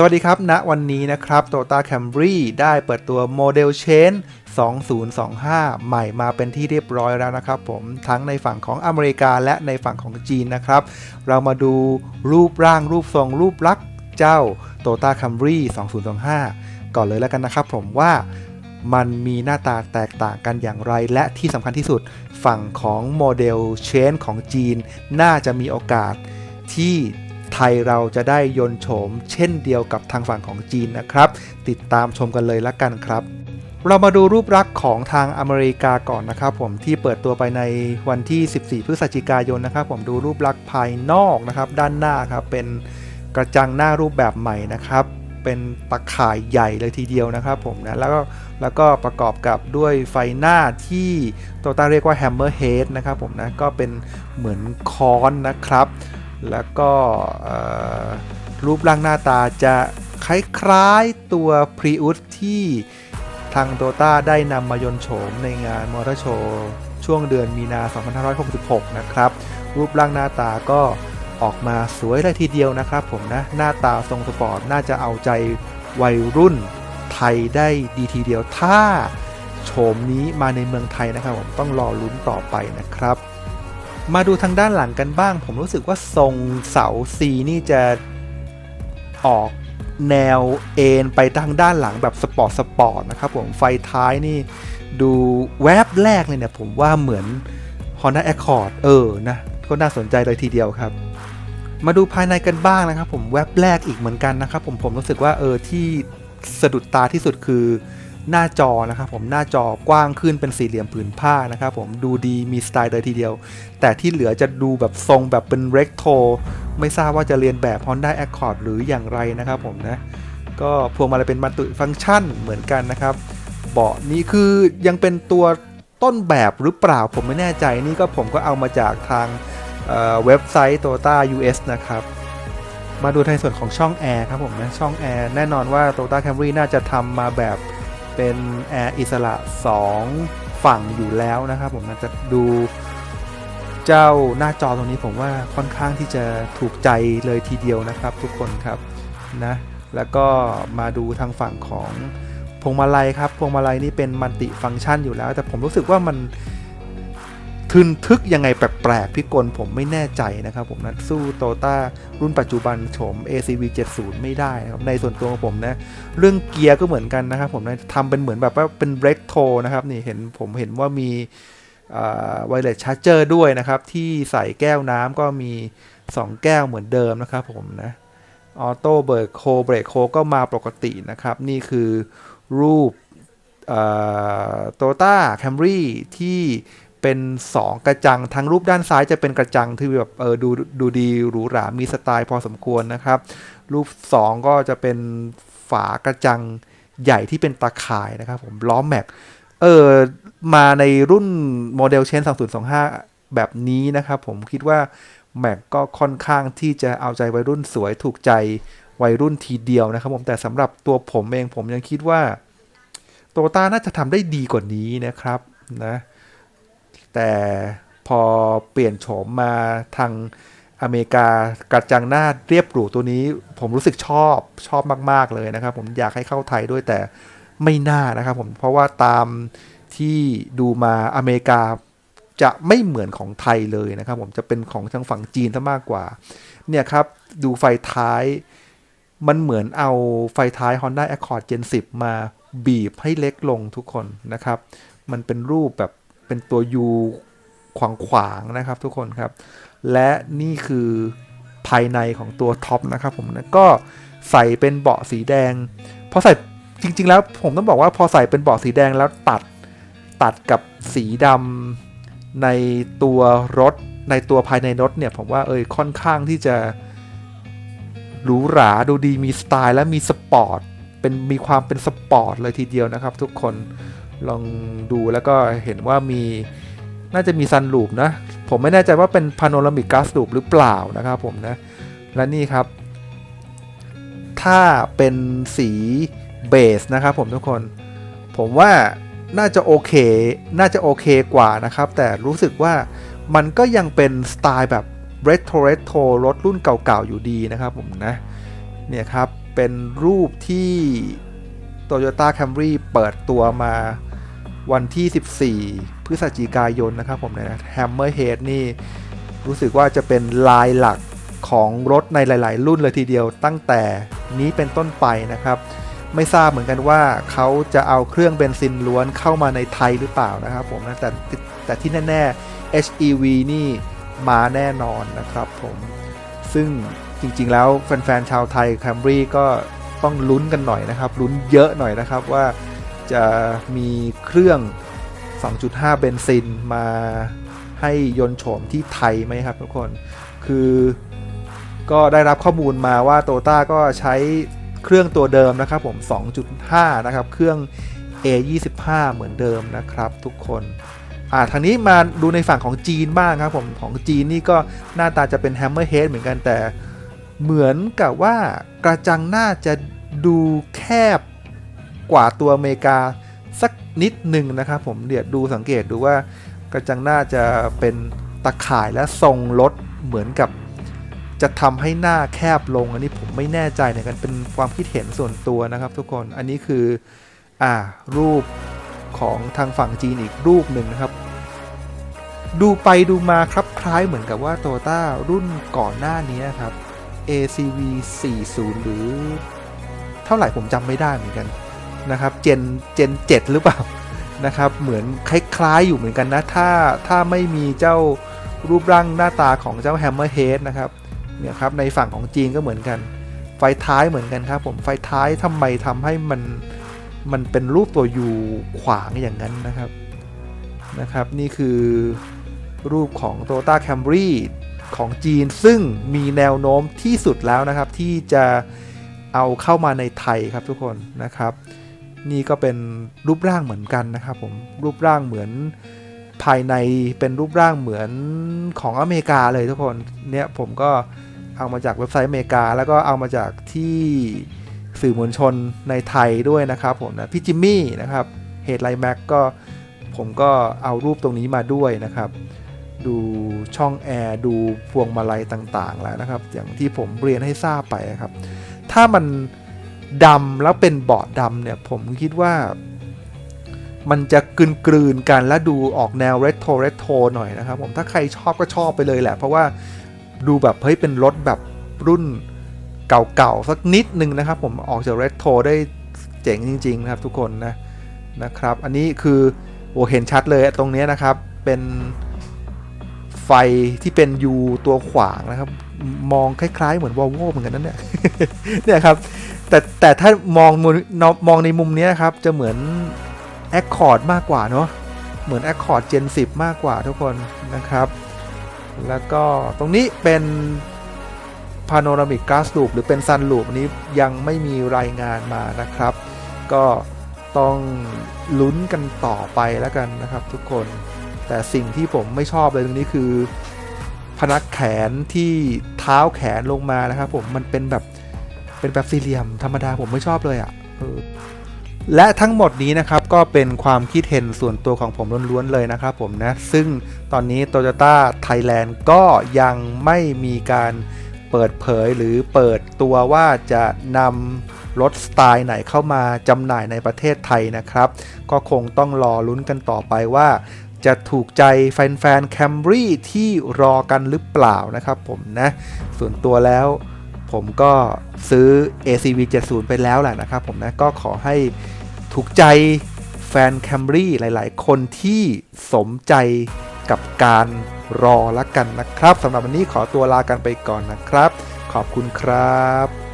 สวัสดีครับณวันนี้นะครับ Toyota Camry ได้เปิดตัวโมเดล Change 2025 ใหม่มาเป็นที่เรียบร้อยแล้วนะครับผมทั้งในฝั่งของอเมริกาและในฝั่งของจีนนะครับ เรามาดูรูปร่างรูปทรงรูปลักษณ์เจ้า Toyota Camry 2025 ก่อนเลยแล้วกันนะครับผมว่ามันมีหน้าตาแตกต่างกันอย่างไร และที่สำคัญที่สุดฝั่งของโมเดล Change ของจีน น่าจะมีโอกาสที่ ไทยเราจะได้ยนโฉมเช่นเดียวกับทางฝั่งของจีนนะครับ ติดตามชมกันเลยละกันครับเรามาดูรูปลักษณ์ของทางอเมริกาก่อนนะครับผมที่เปิดตัวไปในวันที่ 14 พฤศจิกายนนะครับ ผมดูรูปลักษณ์ภายนอกนะครับ ด้านหน้าครับเป็นกระจังหน้ารูปแบบใหม่นะครับ เป็นตะข่ายใหญ่เลยทีเดียวนะครับผมนะแล้วก็แล้วก็ประกอบกับด้วยไฟหน้าที่โตต้าเรียกว่า Hammer Head นะครับผมนะก็เป็นเหมือนค้อนนะครับ แล้วก็รูปร่างหน้าตาจะคล้ายๆตัว Prius ที่ทางโตต้าได้นำมายนโฉมในงานมอเตอร์โชว์ช่วงเดือนมีนา 2566 นะครับ รูปร่างหน้าตาก็ออกมาสวยเลยทีเดียวนะครับผมนะ หน้าตาทรงสปอร์ต น่าจะเอาใจวัยรุ่นไทยได้ดีทีเดียวถ้าโฉมนี้มาในเมืองไทยนะครับผมต้องรอลุ้นต่อไปนะครับ มาดูทางด้านหลังกันบ้าง ผมรู้สึกว่าทรงเสา C นี่จะออกแนวเอ็นไปทางด้านหลังแบบสปอร์ตสปอร์ตนะครับผมไฟท้ายนี่ดูแวบแรกเลยเนี่ย ผมว่าเหมือน Honda Accord เออนะก็น่าสนใจเลยทีเดียวครับ มาดูภายในกันบ้างนะครับ ผมแวบแรกอีกเหมือนกันนะครับ ผมผมรู้สึกว่าเออที่สะดุดตาที่สุดคือ หน้าจอนะครับผมหน้าจอกว้างขึ้นเป็นสี่เหลี่ยมผืนผ้านะครับผมดูดีมีสไตล์เลยทีเดียว แต่ที่เหลือจะดูแบบทรงแบบเป็นเรกโทไม่ทราบว่าจะเรียนแบบ Honda Accord หรืออย่างไรนะครับผมนะก็พวงมาลัยเป็นมัลติฟังก์ชันเหมือนกันนะครับเบาะนี้คือยังเป็นตัวต้นแบบหรือเปล่าผมไม่แน่ใจนี่ก็ผมก็เอามาจากทางเเว็บไซต์ Toyota US นะครับ มาดูในส่วนของช่องแอร์ครับผมนะช่องแอร์แน่นอนว่า Toyota Camry น่าจะทำมาแบบ เป็นแอร์อิสระ 2 ฝั่งอยู่แล้วนะครับผมนจะดูเจ้าหน้าจอตรงนี้ผมว่าค่อนข้างที่จะถูกใจเลยทีเดียวนะครับ ทุกคนครับนะแล้วก็มาดูทางฝั่งของพวงมาลัยครับพวงมาลัยนี่เป็นมัลติฟังก์ชันอยู่แล้ว แต่ผมรู้สึกว่ามัน ทึนทึกยังไงแปลกๆพิกลผมไม่แน่ใจนะครับ ผมนะสู้โตต้ารุ่นปัจจุบันโฉม ACV 70 ไม่ได้นะครับในส่วนตัวของผมนะ เรื่องเกียร์ก็เหมือนกันนะครับผมนะทำเป็นเหมือนแบบว่าเป็นเบรกโทนะครับนี่เห็นผมเห็นว่ามีไวเลสชาร์เจอร์ด้วยนะครับ ที่ใส่แก้วน้ำก็มี 2 แก้วเหมือนเดิมนะครับผมนะออโต้เบรกโคเบรกโคก็มาปกตินะครับ นี่คือรูปโตต้าแคมรี่ที่ เป็น2กระจัง ทั้งรูปด้านซ้ายจะเป็นกระจังที่แบบเออดูดูดีหรูหรามีสไตล์พอสมควรนะครับ รูป 2 ก็จะเป็นฝากระจังใหญ่ที่เป็นตาข่ายนะครับผมล้อแม็กเออมาในรุ่นโมเดลเชน2025 แบบนี้นะครับผมคิดว่าแม็กก็ค่อนข้างที่จะเอาใจวัยรุ่นสวยถูกใจวัยรุ่นทีเดียวนะครับผมแต่สำหรับตัวผมเองผมยังคิดว่าโตต้าน่าจะทำได้ดีกว่านี้นะครับนะ แต่พอเปลี่ยนโฉมมาทางอเมริกากระจังหน้าเรียบหรูตัวนี้ ผมรู้สึกชอบชอบมาก ๆ เลยนะครับ ผมอยากให้เข้าไทยด้วยแต่ไม่น่านะครับผมเพราะว่าตามที่ดูมาอเมริกาจะไม่เหมือนของไทยเลยนะครับ ผมจะเป็นของทางฝั่งจีนซะมากกว่า เนี่ยครับ ดูไฟท้ายมันเหมือนเอาไฟท้าย Honda Accord Gen 10 มาบีบให้เล็กลงทุกคนนะครับ มันเป็นรูปแบบ เป็นตัว U ขวางขวางนะครับทุกคนครับ และนี่คือภายในของตัวท็อปนะครับผมนะก็ใส่เป็นเบาะสีแดงพอใส่จริง ๆ แล้วผมต้องบอกว่าพอใส่เป็นเบาะสีแดงแล้วตัดตัดกับสีดำในตัวรถในตัวภายในรถเนี่ยผมว่าเอยค่อนข้างที่จะหรูหราดูดีมีสไตล์และมีสปอร์ตเป็นมีความเป็นสปอร์ตเลยทีเดียวนะครับทุกคน ลองดูแล้วก็เห็นว่ามีน่าจะมีซันลูปนะ ผมไม่แน่ใจว่าเป็นพาโนรามิกกาซลูปหรือเปล่านะครับผมนะ และนี่ครับ ถ้าเป็นสีเบสนะครับผมทุกคน ผมว่าน่าจะโอเค น่าจะโอเคกว่านะครับ แต่รู้สึกว่ามันก็ยังเป็นสไตล์แบบเรโทรเรโทรรถรุ่นเก่าๆอยู่ดีนะครับผมนะ เนี่ยครับ เป็นรูปที่ Toyota Camry เปิดตัวมา วันที่ 14 พฤศจิกายนนะครับผมนะ Hammerhead นี่รู้สึกว่าจะเป็นลายหลักของรถในหลาย ๆ รุ่นเลยทีเดียวตั้งแต่นี้เป็นต้นไปนะครับ ไม่ทราบเหมือนกันว่าเขาจะเอาเครื่องเบนซินล้วนเข้ามาในไทยหรือเปล่านะครับผมนะแต่แต่ที่แน่ ๆ HEV นี่มาแน่นอนนะครับผม ซึ่งจริง ๆ แล้วแฟน ๆ ชาวไทย Camry ก็ต้องลุ้นกันหน่อยนะครับ ลุ้นเยอะหน่อยนะครับว่า จะมีเครื่อง 2.5 เบนซินมาให้ยนต์โฉมที่ไทยไหมครับทุกคน คือก็ได้รับข้อมูลมาว่าโตต้าก็ใช้เครื่องตัวเดิมนะครับผม 2.5 นะครับ เครื่อง A25 เหมือนเดิมนะครับทุกคน อ่าทางนี้มาดูในฝั่งของจีนบ้างครับผม ของจีนนี่ก็หน้าตาจะเป็น Hammerhead เหมือนกันแต่เหมือนกับว่ากระจังหน้าจะดูแคบ กว่าตัวอเมริกาสักนิดหนึ่งนะครับผมเดี๋ยวดูสังเกตดูว่ากระจังหน้าจะเป็นตะข่ายและทรงรถเหมือนกับ จะทำให้หน้าแคบลง อันนี้ผมไม่แน่ใจเนี่ยกันเป็นความคิดเห็นส่วนตัวนะครับ ทุกคนอันนี้คืออ่ารูปของทางฝั่งจีนอีกรูปหนึ่งนะครับ ดูไปดูมาครับคล้ายเหมือนกับว่า Toyota รุ่นก่อนหน้านี้นครับ ACV 40หรือ เท่าไหร่ผมจำไม่ได้เหมือนกัน นะครับเจนเจน7หรือเปล่านะครับเหมือนคล้ายๆอยู่เหมือนกันนะถ้าถ้าไม่มีเจ้ารูปร่างหน้าตาของเจ้า Hammerhead นะครับเนี่ยครับในฝั่งของจีนก็เหมือนกัน ไฟท้ายเหมือนกันครับผมไฟท้ายทำไมทำให้มันมันเป็นรูปตัวยูขวางอย่างนั้นนะครับนะครับ นี่คือรูปของ Toyota Camry ของจีนซึ่งมีแนวโน้มที่สุดแล้วนะครับ ที่จะเอาเข้ามาในไทยครับทุกคนนะครับ นี่ก็เป็นรูปร่างเหมือนกันนะครับผมรูปร่างเหมือนภายในเป็นรูปร่างเหมือนของอเมริกาเลยทุกคนเนี่ยผมก็เอามาจากเว็บไซต์อเมริกา แล้วก็เอามาจากที่สื่อมวลชนในไทยด้วยนะครับผมนะพี่จิมมี่นะครับเฮดไลท์แม็กก็ผมก็เอารูปตรงนี้มาด้วยนะครับ ดูช่องแอร์ดูพวงมาลัยต่างๆแล้วนะครับ อย่างที่ผมเรียนให้ทราบไปครับ ถ้ามัน ดำแล้วเป็นเบาะดำเนี่ยผมคิดว่า มันจะกลืนกลืนๆกันและดูออกแนวเรโทรเรโทรหน่อยนะครับผมถ้าใครชอบก็ชอบไปเลยแหละ เพราะว่าดูแบบเฮ้ยเป็นรถแบบรุ่นเก่าๆสักนิดนึงนะครับ ผมออกจากเรโทรได้เจ๋งจริง ๆ นะครับทุกคนนะนะครับ อันนี้คือโอ้เห็นชัดเลยตรงนี้นะครับเป็นไฟที่เป็น U ตัวขวางนะครับ มองคล้าย ๆ เหมือนวอลโวเหมือนกันนั่นเนี่ยเนี่ยครับ แต่แต่ถ้ามองมุมมองในมุมนี้ครับ จะเหมือน Accord มากกว่าเนาะเหมือน Accord Gen 10 มากกว่าทุกคนนะครับ แล้วก็ตรงนี้เป็น Panoramic Glass Loop หรือเป็น Sun Loop อันนี้ยังไม่มีรายงานมานะครับ ก็ต้องลุ้นกันต่อไปแล้วกันนะครับทุกคน แต่สิ่งที่ผมไม่ชอบเลยตรงนี้คือ พนักแขนที่เท้าแขนลงมานะครับผมมันเป็นแบบ เป็นแบบสี่เหลี่ยมธรรมดาผมไม่ชอบเลยอะ่ะและทั้งหมดนี้นะครับก็เป็นความคิดเห็นส่วนตัวของผมล้วนๆเลยนะครับผมนะ ซึ่งตอนนี้ Toyota Thailand ก็ยังไม่มีการเปิดเผยหรือเปิดตัวว่าจะนำรถสไตล์ไหนเข้ามาจำหน่ายในประเทศไทยนะครับ ก็คงต้องรอลุ้นกันต่อไปว่า จะถูกใจแฟนๆ Camry ที่รอกันหรือเปล่านะครับผมนะ ส่วนตัวแล้ว ผมก็ซื้อ ACV 70ไปแล้วแหละนะครับผมนะก็ขอให้ถูกใจแฟนแคมรี่หลาย ๆ คนที่สมใจกับการรอละกันนะครับสำหรับวันนี้ขอตัวลากันไปก่อนนะครับ ขอบคุณครับ